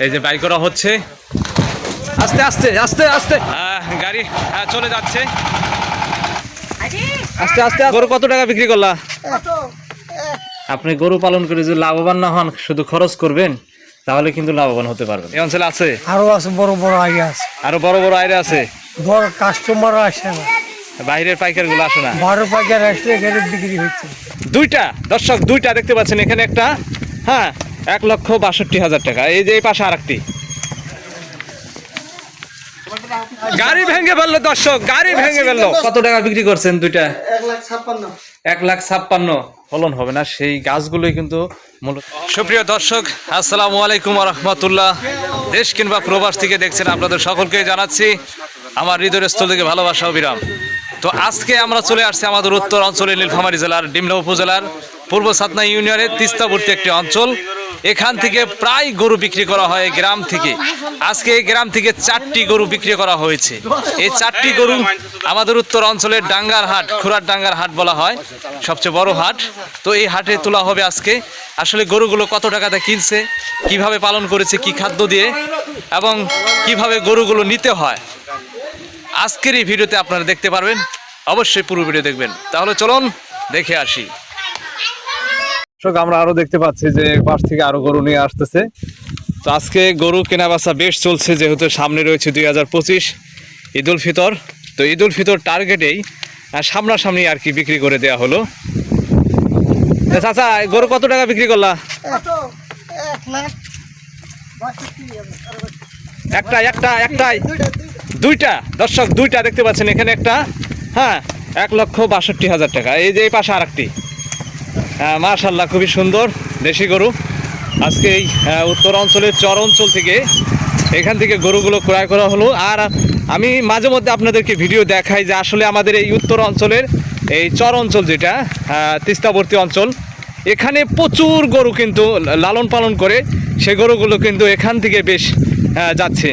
এই যে বাই করা হচ্ছে। আস্তে আস্তে আস্তে আস্তে। আহ, গাড়ি চলে যাচ্ছে। আস্তে আস্তে গরু কত টাকা বিক্রি করলা? আপনি গরু পালন করে যদি লাভবান না হন শুধু খরচ করবেন তাহলে কিন্তু লাভবান হতে পারবেন। এই অঞ্চলে আছে? আরও আছে বড় বড় আগে আছে। আরও বড় বড় আইরে আছে? বড় কাস্টমার আসে না। বাইরের পাইকারগুলো আসে না? বড় পাইকার আসলে এখানে বিক্রি হচ্ছে। দুইটা দর্শক দুইটা দেখতে পাচ্ছেন। এখানে একটা হ্যাঁ এক লক্ষ বাষট্টি হাজার টাকা। এই যে এই পাশে আর একটি গাড়ি ভেঙে ফেলল দর্শক গাড়ি ভেঙে ফেলল। কত টাকা বিক্রি করছেন দুইটা? এক লাখ ছাপ্পান্ন। ফলন হবে না সেই গাছগুলোই কিন্তু মূলত সুপ্রিয় দর্শক আসসালামু আলাইকুম রহমতুল্লাহ। দেশ কিংবা প্রবাস থেকে দেখছেন আপনাদের সকলকে জানাচ্ছি আমার হৃদয়ের স্থল থেকে ভালোবাসা অবিরাম তো আজকে আমরা চলে আসছি আমাদের উত্তর অঞ্চলের নীলফামারী জেলার ডিমলা উপজেলার পূর্ব সাতনা ইউনিয়নের তিস্তাবর্তী একটি অঞ্চল। এখান থেকে প্রায় গরু বিক্রি করা হয় গ্রাম থেকে। আজকে এই গ্রাম থেকে চারটি গরু বিক্রি করা হয়েছে। এই চারটি গরু আমাদের উত্তর অঞ্চলের ডাঙ্গার হাট, খুরার ডাঙ্গার হাট বলা হয়, সবচেয়ে বড় হাট। তো এই হাটে তোলা হবে আজকে। আসলে গরুগুলো কত টাকাতে কিনছে, কীভাবে পালন করেছে, কি খাদ্য দিয়ে, এবং কীভাবে গরুগুলো নিতে হয়, আজকের এই ভিডিওতে আপনারা দেখতে পারবেন। অবশ্যই পুরো ভিডিও দেখবেন। তাহলে চলুন, দেখে আসি। দর্শক, আমরা আরও দেখতে পাচ্ছি যে পাশ থেকে আরও গরু নিয়ে আসতেছে। তো আজকে গরু কেনা বেশ চলছে, যেহেতু সামনে রয়েছে দুই হাজার পঁচিশ ঈদ উল ফিতর। তো ঈদ উল ফিতর টার্গেটেই সামনাসামনি আর কি বিক্রি করে দেওয়া হলো। চাচা গরু কত টাকা বিক্রি করলা? একটা একটা, একটাই। দুইটা। দর্শক, দুইটা দেখতে পাচ্ছেন, এখানে একটা হ্যাঁ এক লক্ষ বাষট্টি হাজার টাকা। এই যে এই পাশে আর একটি মাশাল্লাহ খুবই সুন্দর দেশি গরু। আজকে এই উত্তর অঞ্চলের চর অঞ্চল থেকে এখান থেকে গরুগুলো ক্রয় করা হলো। আর আমি মাঝে মধ্যে আপনাদেরকে ভিডিও দেখাই যে আসলে আমাদের এই উত্তর অঞ্চলের এই চর অঞ্চল যেটা তিস্তাবর্তী অঞ্চল, এখানে প্রচুর গরু কিন্তু লালন পালন করে সে গরুগুলো কিন্তু এখান থেকে বেশ যাচ্ছে।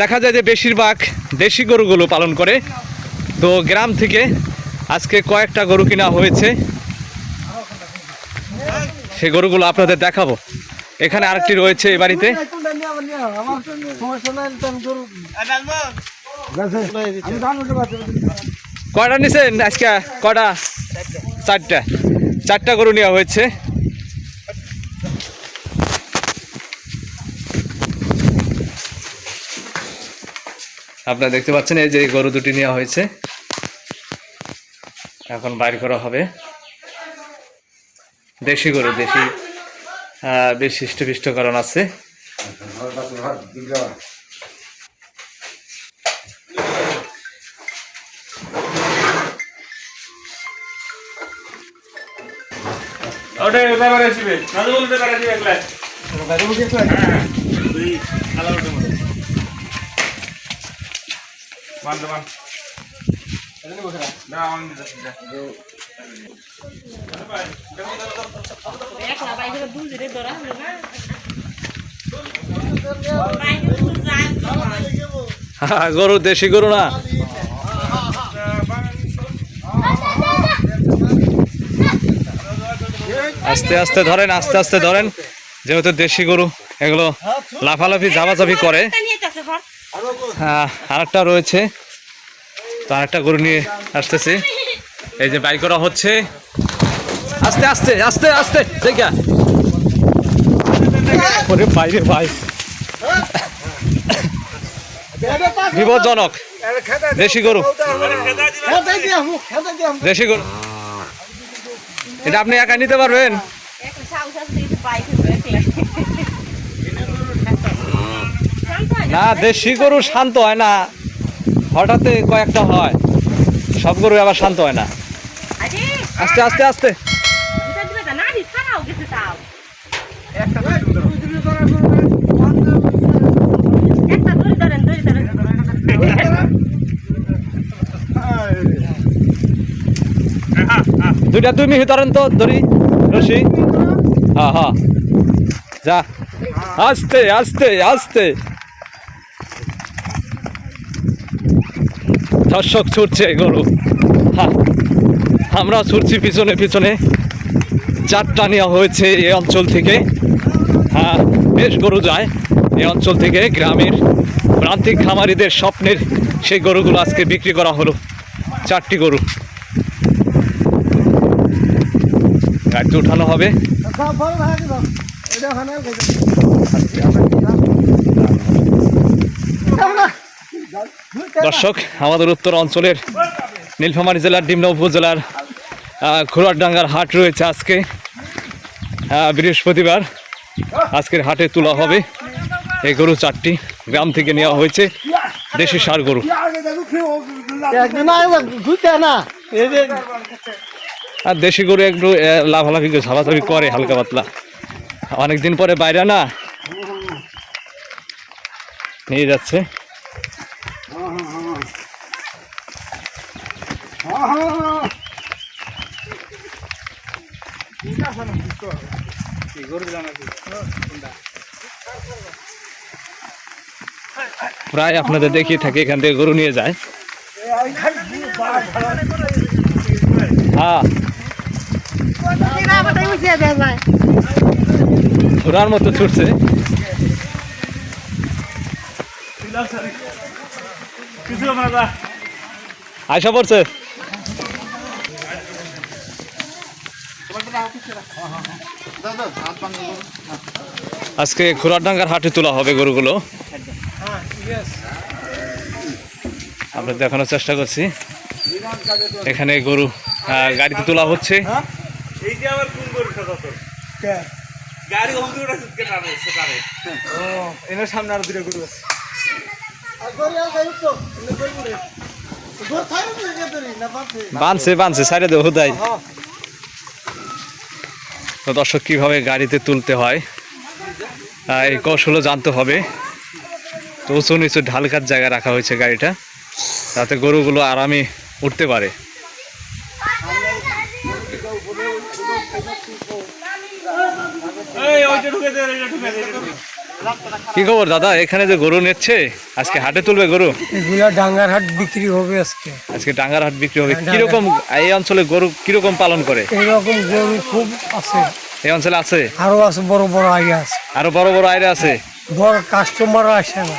দেখা যায় যে বেশিরভাগ দেশি গরুগুলো পালন করে। তো গ্রাম থেকে আজকে কয়েকটা গরু কিনা হয়েছে। সেই গরুগুলো আপনাদের দেখাবো। এখানে আরেকটি রয়েছে এই বাড়িতে। কয়টা নিছেন? আজকে কয়টা? চারটা। চারটা গরু নেওয়া হয়েছে। আপনারা দেখতে পাচ্ছেন, এই যে গরু দুটি নেওয়া হয়েছে। এখন বাইর করা হবে। দেশি গরু, দেশি বেশ কারণ আছে। ওটা ব্যাপারে আসবে। নাজমুল ব্যাপারে আসবে একলা দুই আলাদা মতো মান না মান দিতে গরু দেশি গরু না? আস্তে আস্তে ধরেন আস্তে আস্তে ধরেন। যেহেতু দেশি গরু এগুলো লাফালাফি ঝাপাঝাপি করে। হ্যাঁ, আরেকটা রয়েছে। তো আরেকটা গরু নিয়ে আসতেছি। এই যে বাইক করা হচ্ছে। আস্তে আস্তে আস্তে আস্তে দেখা। ওরে বাইরে ভাই। বিপজ্জনক। দেশি গরু। দেশি গরু। এটা আপনি একা নিতে পারবেন? না দেশি গরু শান্ত হয় না। হঠাৎ কয়েকটা হয়। সব গরু আবার শান্ত হয় না। আস্তে আস্তে আস্তে এটা দিবে না দি ছাড়াও গেছে তাও একটা ধরে ধরেন ধরে ধরেন দুইটা দুই মিহি ধরেন তো, ধরি। রশি। হ্যাঁ হ্যাঁ। যা। আস্তে আস্তে আস্তে। দর্শক ছুটছে গরু। হ্যাঁ আমরা ছুটছি পিছনে পিছনে। চারটা নেওয়া হয়েছে এই অঞ্চল থেকে। হ্যাঁ বেশ গরু যায় এই অঞ্চল থেকে, গ্রামের প্রান্তিক খামারিদের স্বপ্নের সেই গরুগুলো আজকে বিক্রি করা হলো। চারটি গরু। গাড়িতে উঠানো হবে। দর্শক আমাদের উত্তর অঞ্চলের নীলফামারী জেলার ডিমনা উপজেলার আহ, ঘোড়ারডাঙ্গার হাট রয়েছে আজকে। বৃহস্পতিবার আজকের হাটে তোলা হবে। এই গরু চারটি গ্রাম থেকে নেওয়া হয়েছে। দেশি সার গরু। না। আর দেশি গরু একটু করে, ঝাপাঝাপি করে হালকা পাতলা। অনেকদিন পরে বাইরে না? নিয়ে যাচ্ছে। প্রায় আপনাদের দেখিয়ে থাকে, এখান থেকে গরু নিয়ে যায়। হ্যাঁ। ঘোড়ার মতো ছুটছে। আয়সা পড়ছে। আজকে ঘোড়ারডাঙ্গার হাটে তোলা হবে গরুগুলো। আমরা দেখানোর চেষ্টা করছি। এখানে গরু গাড়িতে তোলা হচ্ছে। এই যে আবার কোন? গাড়ি টানে। এনার সামনে আরও দুটো গরু আছে। বানছে বানছে সাইডে দেবো হুদাই। তো দর্শক কীভাবে গাড়িতে তুলতে হয় এই কৌশলও জানতে হবে। তো উঁচু নিচু ঢালকার জায়গায় রাখা হয়েছে গাড়িটা যাতে গরুগুলো আরামে উঠতে পারে এই, ওইটা ঢুকে দে, এইটা ঢুকে দে, এইটা ঢুকে দে। কি খবর দাদা? এখানে যে গরু নিচ্ছে আজকে হাটে তুলবে গরু? এগুলা ডাঙ্গার হাট বিক্রি হবে আজকে। আজকে ডাঙ্গার হাট বিক্রি হবে। কীরকম এই অঞ্চলে গরু কীরকম পালন করে? এইরকম গরু খুব আছে। এই অঞ্চলে আছে? আরও আছে বড় বড় আগে আছে। আরও বড় বড় আইরে আছে? বড় কাস্টমার আসে না।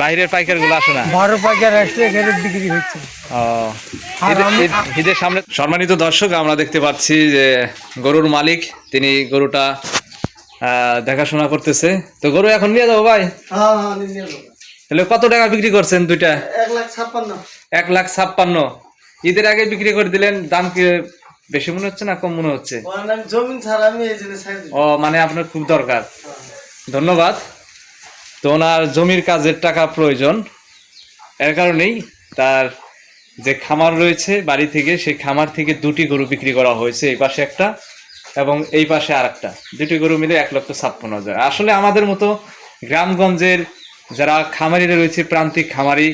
বাইরের পাইকারগুলো আসে না? বারো পাইকার আসলে এখানে বিক্রি হচ্ছে। সামনে সম্মানিত দর্শক আমরা দেখতে পাচ্ছি যে গরুর মালিক তিনি গরুটা দেখাশোনা করতেছে। তো গরু এখন নিয়ে যাব ভাই? হ্যাঁ হ্যাঁ তাহলে কত টাকা বিক্রি করছেন দুইটা? এক লাখ ছাপ্পান্ন। ঈদের আগে বিক্রি করে দিলেন দাম কি বেশি মনে হচ্ছে না কম মনে হচ্ছে? ও মানে আপনার খুব দরকার। ধন্যবাদ। তো ওনার জমির কাজের টাকা প্রয়োজন। এর কারণেই তার যে খামার রয়েছে বাড়ি থেকে সেই খামার থেকে দুটি গরু বিক্রি করা হয়েছে। এই পাশে একটা এবং এই পাশে আর একটা দুটি গরু মিলে এক লক্ষ ছাপ্পান্ন হাজার। আসলে আমাদের মতো গ্রামগঞ্জের যারা খামারিরা রয়েছে, প্রান্তিক খামারি,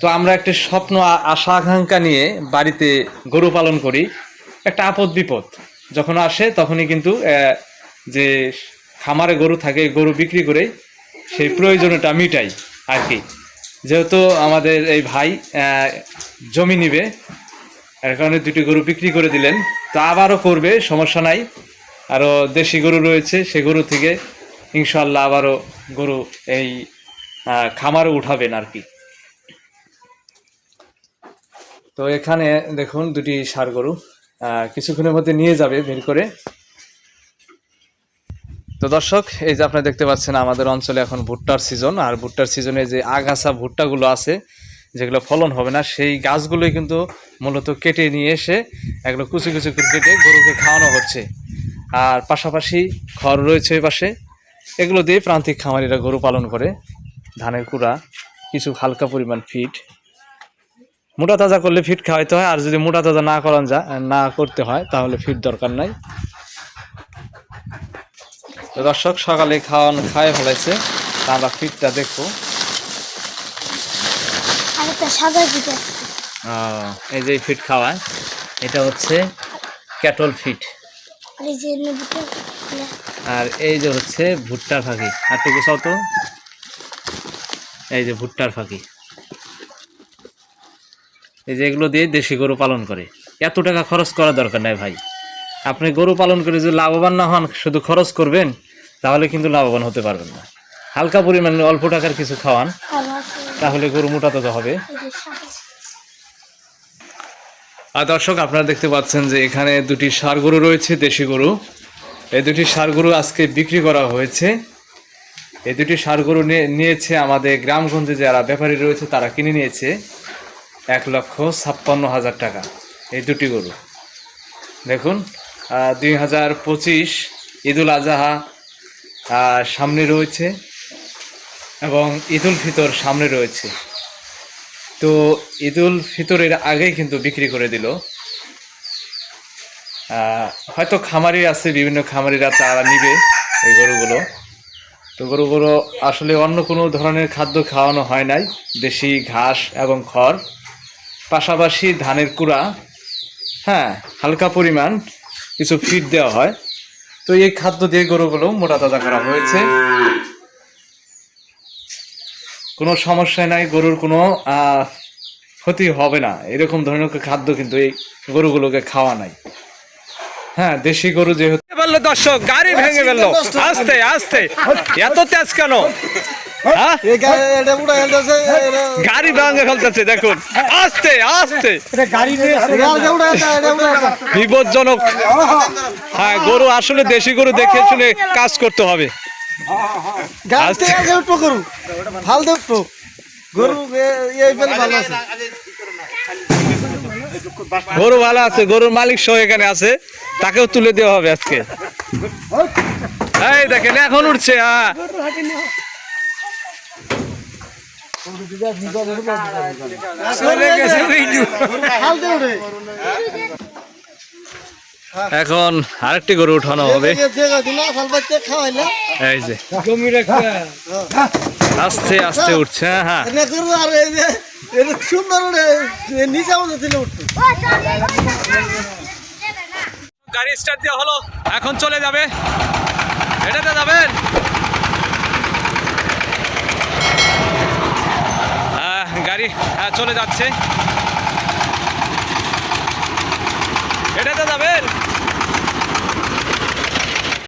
তো আমরা একটা স্বপ্ন আশা, আকাঙ্ক্ষা নিয়ে বাড়িতে গরু পালন করি। একটা আপদ বিপদ যখন আসে, তখনই কিন্তু যে খামারে গরু থাকে, গরু বিক্রি করে সেই প্রয়োজনটা মিটাই আর কি। যেহেতু আমাদের এই ভাই জমি নিবে এর কারণে দুটি গরু বিক্রি করে দিলেন। তা আবারও করবে, সমস্যা নাই। আরও দেশি গরু রয়েছে, সে গরু থেকে ইনশাল্লাহ আবারও গরু এই খামারে উঠাবেন আর কি। তো এখানে দেখুন দুটি সার গরু কিছুক্ষণের মধ্যে নিয়ে যাবে বের করে। তো দর্শক, এই যে আপনারা দেখতে পাচ্ছেন আমাদের অঞ্চলে এখন ভুট্টার সিজন, আর ভুট্টার সিজনে যে আগাছা ভুট্টাগুলো আছে, যেগুলো ফলন হবে না, সেই গাছগুলোই কিন্তু মূলত কেটে নিয়ে এসে এগুলো কুচি কুচি করে কেটে গরুকে খাওয়ানো হচ্ছে। আর পাশাপাশি খড় রয়েছে পাশে। এগুলো দিয়ে প্রান্তিক খামারিরা গরু পালন করে। ধানের কুড়া, কিছু হালকা পরিমাণ ফিট মোটা তাজা করলে ফিট খাওয়াইতে হয়, আর যদি মোটা তাজা না করান যা, না করতে হয়, তাহলে ফিট দরকার নাই। দর্শক, সকালে খাওয়ান খাওয়াই ফেলাইছে, তা আমরা ফিটটা দেখব। সাদা এই যে ফিট খাওয়ায় এটা হচ্ছে ক্যাটল ফিট। আর এই যে হচ্ছে ভুট্টার ফাঁকি। আর টুকু চাও তো। এই যে ভুট্টার ফাঁকি। এই যে এগুলো দিয়ে দেশি গরু পালন করে। এত টাকা খরচ করা দরকার নাই ভাই। আপনি গরু পালন করে যদি লাভবান না হন শুধু খরচ করবেন তাহলে কিন্তু লাভবান হতে পারবেন না। হালকা পরিমাণে অল্প টাকার কিছু খাওয়ান তাহলে গরু মোটা তো হবে। আর দর্শক, আপনারা দেখতে পাচ্ছেন যে এখানে দুটি ষাঁড় গরু রয়েছে, দেশি গরু। এই দুটি ষাঁড় গরু আজকে বিক্রি করা হয়েছে। এই দুটি ষাঁড় গরু নিয়েছে আমাদের গ্রামগঞ্জে যারা ব্যাপারী রয়েছে, তারা কিনে নিয়েছে এক লক্ষ ছাপ্পান্ন হাজার টাকা, এই দুটি গরু। দেখুন দুই হাজার পঁচিশ ঈদুল আজহা সামনে রয়েছে এবং ঈদুল ফিতর সামনে রয়েছে। তো ঈদুল ফিতরের আগেই কিন্তু বিক্রি করে দিল। হয়তো খামারি আছে, বিভিন্ন খামারিরা তারা নিবে এই গরুগুলো। তো গরুগুলো আসলে অন্য কোনো ধরনের খাদ্য খাওয়ানো হয় নাই, দেশি ঘাস এবং খড়। পাশাপাশি ধানের কুড়া হ্যাঁ হালকা পরিমাণ কিছু ফিড দেওয়া হয়। তো এই খাদ্য দিয়ে গরুগুলো মোটা তাজা করা হয়েছে। কোনো সমস্যা নাই গরুর কোনো ক্ষতি হবে না। এরকম ধরনের খাদ্য কিন্তু এই গরুগুলোকে খাওয়া নাই। হ্যাঁ দেশি গরু যেহেতু বলল দর্শক গাড়ি ভেঙে ফেলল। আস্তে আস্তে। এত তেজ কেন? হ্যাঁ? এটা- গাড়ি ভেঙে ফেলতেছে দেখুন। আস্তে আস্তে। বিপজ্জনক। হ্যাঁ গরু আসলে দেশি গরু দেখে শুনে কাজ করতে হবে। থেকে আগে উঠবো গরু। ভালো দে উঠবো। গরু এই বেল ভালো আছে। গরু ভালো আছে গরুর মালিক সহ এখানে আছে। তাকেও তুলে দেওয়া হবে আজকে। এই দেখেন এখন উঠছে হ্যাঁ। এখন আরেকটি গরু উঠানো হবে। এই যে আস্তে আস্তে উঠছে হ্যাঁ, হ্যাঁ। সুন্দর নিচে। গাড়ি স্টার্ট দেওয়া হলো এখন চলে যাবে। এটাতে যাবেন? আহ, গাড়ি হ্যাঁ, চলে যাচ্ছে। এটাতে যাবেন?